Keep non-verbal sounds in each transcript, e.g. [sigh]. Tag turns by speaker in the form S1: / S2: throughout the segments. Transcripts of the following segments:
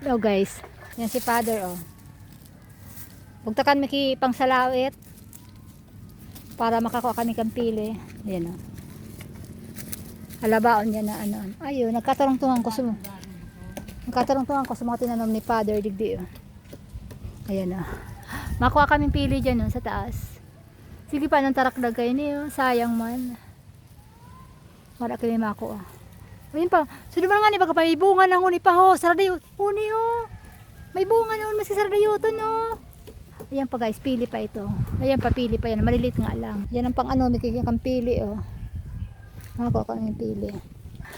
S1: Oh guys, yan si father oh. Bugtakan mi ki pang salawit para makakuha kami kang pili. Ayan oh. Alabaon niya na ano. Ayun, nagkatarong-tungan ko sa Nagkatarong-tungan ko sa mga tinanom ni father digdi oh. Ayan oh. Makuha kaming pili dyan oh, sa taas. Sige pa, nang tarakdag kayo niyo. Sayang man. Wala kami makuha. Ayun pa. Sunod mo nga ni baka may bunga ng uni pa ho. Saradayo. Uni ho. May bunga na uni si Saradayuton no. Ayan pa guys, pili pa ito. Ayan pa, pili pa yan. Malilit nga lang. Yan ang pang ano, may kikang pili oh. Makakuha kami ng pili.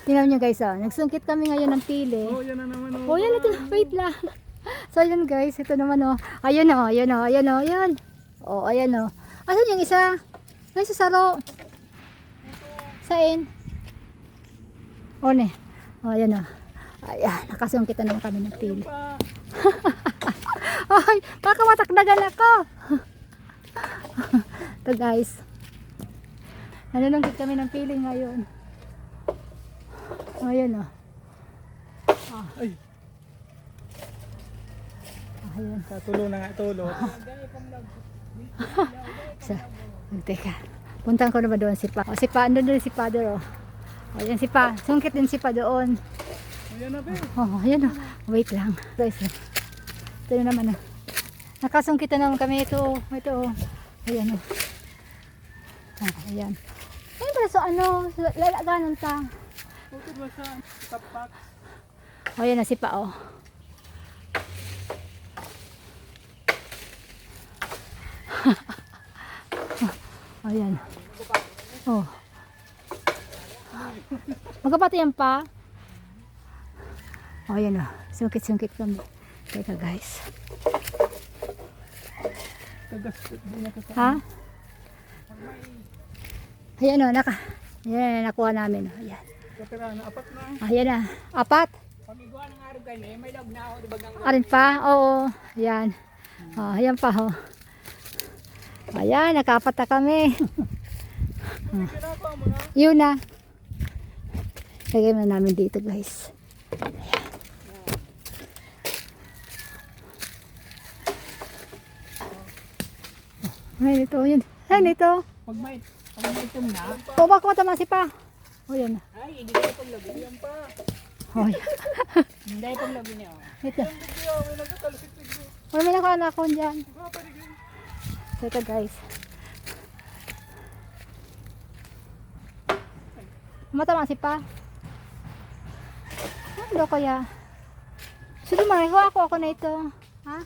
S1: Tingnan nyo guys ah. Nagsungkit kami ngayon ng pili.
S2: Oh, yan na naman oh.
S1: Oh, yan ito. Wait lang. [laughs] So, ayan guys. Ito naman oh. Ayan oh. Ayan oh. Ayan oh. Ayan. Oh, ayan oh. Asan yung isa? Ay, sa saro. Sain? Oh, ne. Oh, ayan oh. Ayan. Nakasungkit na naman kami ng pili. [laughs] Ay, baka matakdagan ako. [laughs] Ito guys. Nanunungkit kami ng pili ngayon. Ayan oh.
S2: Ay,
S1: Ayan.
S2: katulo na nga, tulo. [laughs]
S1: Sa, teka. Puntahan ko na ba doon si Pa? O, si Pa, andun doon si Father, oh. Ayan si Pa. Sungkit din si Pa doon.
S2: Ayan na, be.
S1: Oh, ayan, oh. Wait lang. Guys, oh. Ito na naman, oh. Nakasungkit na naman kami ito, oh. Ito, oh. Ayan, oh. Ah, ayan. Ayan pala, so ano, lalaganan ta.
S2: Bukod ba sa tapak?
S1: O, ayan na si Pa, oh. [laughs] ayan. Oh. Magkapati yan pa. O, oh. Sungkit-sungkit kami. Teka guys. Ha? Ayan o, naka. Ayan, nakuha namin. oh. Ayan.
S2: Apat na.
S1: Ayan na. Apat.
S2: Pag-iguan ng araw kayo, may log na ako,
S1: Arin pa? Oo. Ayan. Oh, ayan pa ho. Ayan, nakapat na kami.
S2: Na. [laughs]
S1: Yun na. Lagay na namin dito guys. Ayan. Ayan ito, yun. Ayan ito.
S2: Pag may, pag may itom na,
S1: O, baka matamasi pa. O, yan.
S2: ay, hindi kayo paglabi. Yan pa.
S1: O, yan.
S2: Hindi kayo paglabi niya. oh.
S1: Ito.
S2: Ako, may
S1: nakuha na ako dyan. So, ito guys. Matamasi pa. Ano kaya? Sige, mahiwa ako ako na ito. Ha?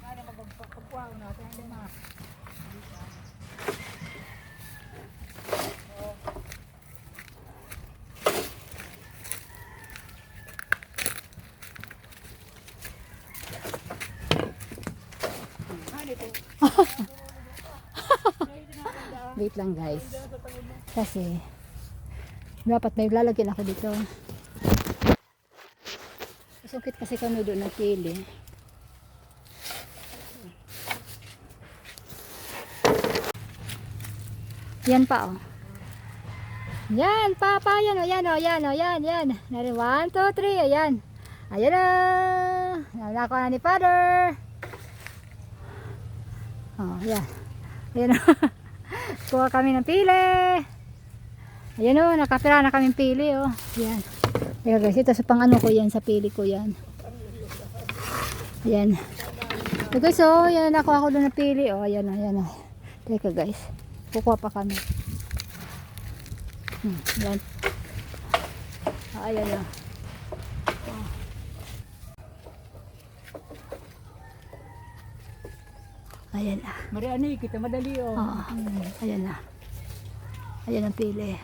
S2: Para [laughs] magpagpagpagpag natin, hindi na.
S1: Wait lang guys. Kasi, dapat may lalagyan ako dito. Sukit kasi kami doon ng pili. Yan pa oh. Yan, pa, pa, yan oh, yan oh, yan oh, yan, yan. Nari, one, two, three, ayan. Ayan na. Nalako na ni father. Oh, yan. Ayan oh. [laughs] Kuha kami ng pili. Ayan o, nakapira na kaming pili o. Ayan. Ayan guys, ito sa pang ano ko yan, sa pili ko yan. Ayan. So guys, oh, yan, nakuha ko doon ng pili. O, ayan, ayan. Oh. Teka guys, kukuha pa kami. Hmm, ayan. Ah, ayan na. Ayan na.
S2: Mariani, kita madali oh.
S1: Oo. Ayan na. Ayan ang pili.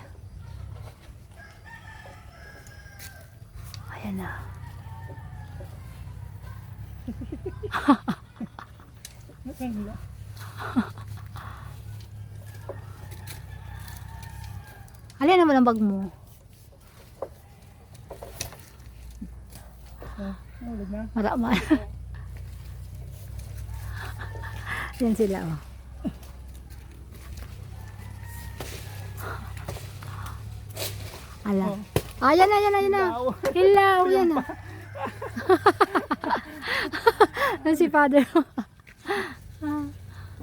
S1: Ayan na.
S2: Nakangla. [laughs]
S1: Alin naman ang bag mo?
S2: Na.
S1: Marama. [laughs] Yan sila oh. Ala.
S2: Oh.
S1: Ah, yan na, yan na, yan na.
S2: Ilaw.
S1: Hilaw, yan na. Yan si father.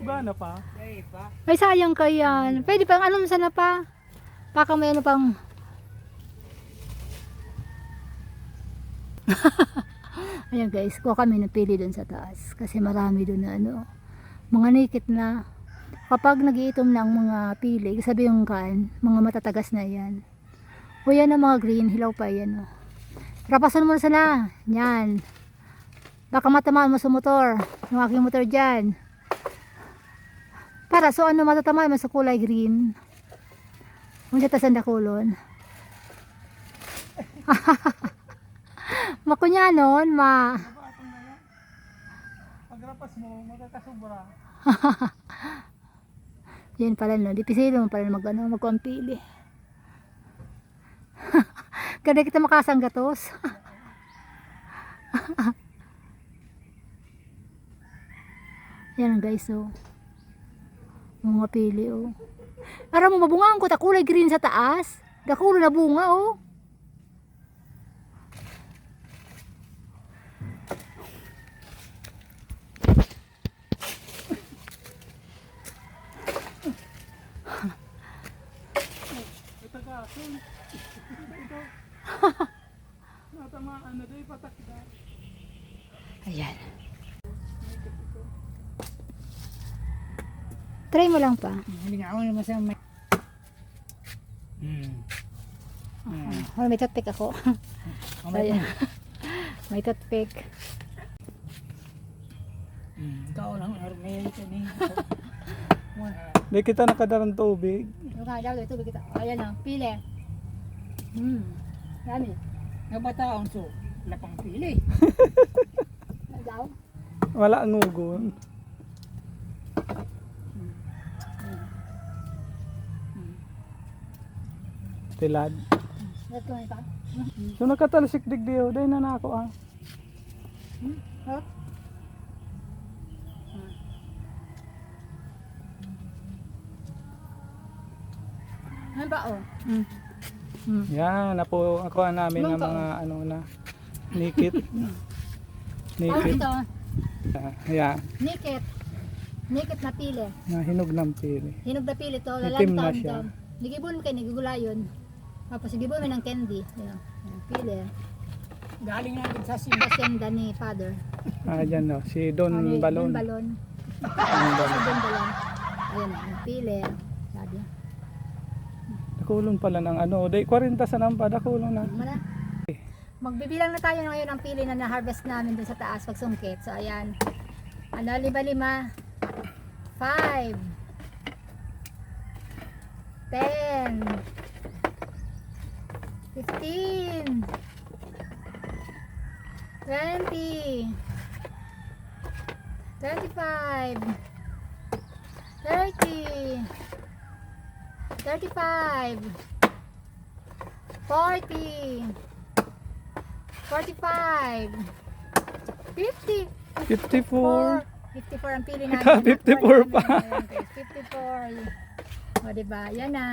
S2: Gana pa? Ay, pa.
S1: Ay, sayang ka yan. Pwede pang ano sana pa? Baka may ano pang... [laughs] Ayan guys, kuha kami ng pili doon sa taas. Kasi marami doon na ano, mga nikit na. Kapag nagiitom ng mga pili, sabi yung kan, mga matatagas na yan. O yan ang mga green, hilaw pa yan. Oh. Rapasan mo na sila. Yan. Baka matamaan mo sa motor. Yung aking motor dyan. Para so ano matatamaan mo sa kulay green. Kung sa dakulon. [laughs] Makunya nun, ma.
S2: Pagrapas mo, magkakasubra. [laughs]
S1: Yan pala no, di pisilo mo pala mag ano, magkumpili. [laughs] Kada kita makasanggatos. [laughs] Yan guys, oh. Mga pili, oh. Aram mo, mabungaan ko, kulay green sa taas. Dakulo na bunga, oh.
S2: Ito ka, sun. Ito. Natamaan na doon, patak na.
S1: Ayan. Try mo lang pa.
S2: Hindi nga ako naman sa may... Hmm.
S1: Oh, may toothpick ako. Ayan. [laughs] may toothpick.
S2: Hmm. Ikaw lang, Armel, kani.
S3: Di [laughs] kita nakadarang tubig.
S1: Ka, daw, ito, kita. Ayan na, pili. Hmm. Dami.
S2: Nabataon so, lapang pili. [laughs]
S3: Wala ang ugon. Tilad. So nakatalsik digdiyo, dahil na nako ah.
S1: Hop. Ano ba, oh? Hmm. Hmm.
S3: Yan, napo ako namin ng mga ano na nikit.
S1: Oh, [laughs]
S3: nikit.
S1: ito.
S3: Ah, Yan,
S1: Nikit. Nikit na pili.
S3: na hinog ng pili.
S1: Hinog na pili to.
S3: Itim na siya.
S1: Nigibon mo kayo, nigugulayon. Tapos nigibon mo ng candy. Yan. Yan, Pili.
S2: Galing nga din sa simba.
S1: Ni father.
S3: Ah, dyan no, si Don? Balon.
S1: Don Balon.
S3: Don Balon.
S1: Si Don Balon. Ayan Pili. Sabi.
S3: Dakulong pala ng ano, day 40 sa nampa, dakulong na.
S1: Mana? Magbibilang na tayo ngayon ng pili na na-harvest namin dun sa taas pag sungkit. So, ayan. Ano, lima-lima. Five. Ten. Fifteen. Twenty. Twenty-five. Thirty. Thirty-five. Forty. 45 50
S3: 54.
S1: 54 ang pili namin.
S3: Ika, 54 pa.
S1: Ayan, guys, 54. O, diba? Yan na.